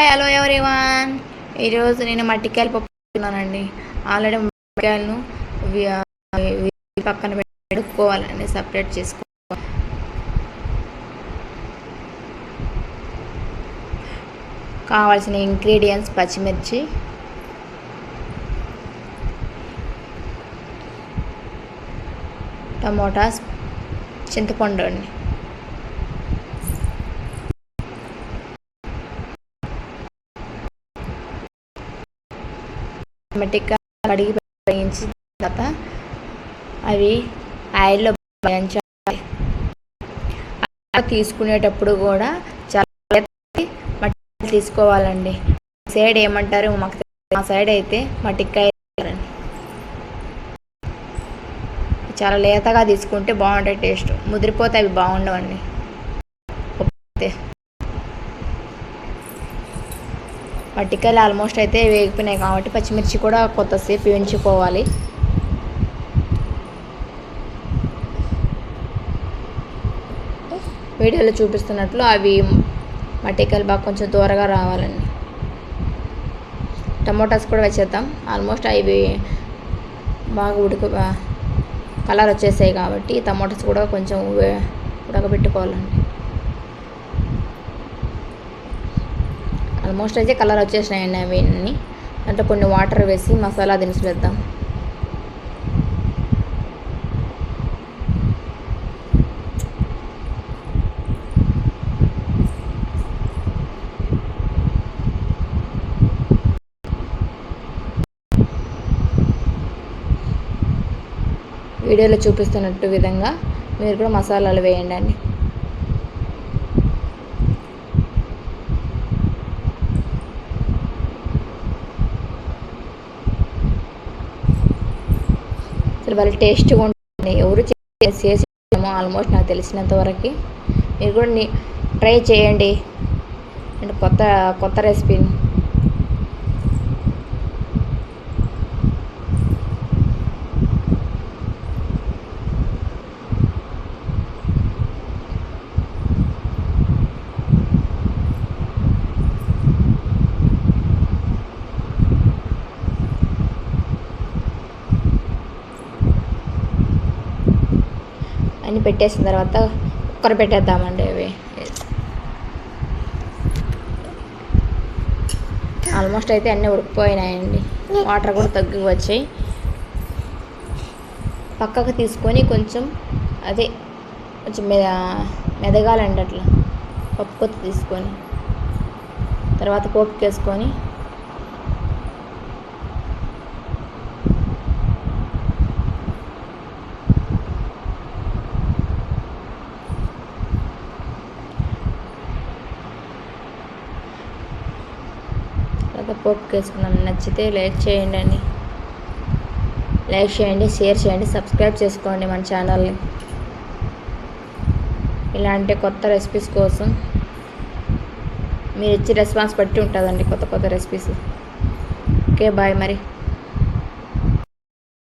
Hi hello everyone ఈరోజు నేను మట్టికాయలు పప్పుతున్నానండి already మట్టికాయలను వి- పక్కన పెట్టుకోవాలండి సపరేట్ చేసుకో కావాల్సిన ఇంగ్రీడియంట్స్ పచ్చిమిర్చి. టమోటాస్ చింతపండు అండి. ఆటోమేటిక్గా కడిగి వేయించిన తర్వాత అవి ఆయిల్లో వేయించాలి. అలా తీసుకునేటప్పుడు కూడా చాలా మట్టి తీసుకోవాలండి. సైడ్ ఏమంటారు మాకు మా సైడ్ అయితే మట్టికాయ చాలా లేతగా తీసుకుంటే బాగుంటాయి టేస్ట్. ముదిరిపోతే అవి బాగుండవండి అయితే పట్టికాయలు ఆల్మోస్ట్ అయితే వేగిపోయినాయి కాబట్టి పచ్చిమిర్చి కూడా కొత్తసేపు వేయించుకోవాలి వీడియోలో చూపిస్తున్నట్లు అవి మట్టికాయలు బాగా కొంచెం దూరగా రావాలండి టమోటాస్ కూడా వేసేద్దాం. ఆల్మోస్ట్ అవి బాగా ఉడక కలర్ వచ్చేసాయి కాబట్టి టమోటాస్ కూడా కొంచెం ఉడకబెట్టుకోవాలండి. ఆల్మోస్ట్ అయితే కలర్ వచ్చేసినాయండి అవన్నీ అంటే కొన్ని వాటర్ వేసి మసాలా దినుసులు వేద్దాం. వీడియోలో చూపిస్తున్నట్టు విధంగా మీరు కూడా మసాలాలు వేయండి అండి. అసలు వాళ్ళు టేస్ట్గా ఉంటుంది. ఎవరు చేసి చేసేమో ఆల్మోస్ట్ నాకు తెలిసినంత వరకు. మీరు కూడా ట్రై చేయండి. అంటే కొత్త కొత్త రెసిపీని. అన్నీ పెట్టేసిన తర్వాత కుక్కర్ పెట్టేద్దామండి అవి. ఆల్మోస్ట్ అయితే అన్నీ ఉడికిపోయినాయండి. వాటర్ కూడా తగ్గి వచ్చాయి. పక్కకు తీసుకొని కొంచెం అదే కొంచెం మెద మెదగాలండి అట్లా. పప్పు కొత్త తీసుకొని. తర్వాత పోపు వేసుకొని తర్వాత వేసుకున్నాం నచ్చితే లైక్ చేయండి లైక్ చేయండి షేర్ చేయండి సబ్స్క్రైబ్ చేసుకోండి మన ఛానల్ని. ఇలాంటి కొత్త రెసిపీస్ కోసం మీరు ఇచ్చే రెస్పాన్స్ బట్టి ఉంటుందండి కొత్త కొత్త రెసిపీస్. ఓకే బాయ్ మరి.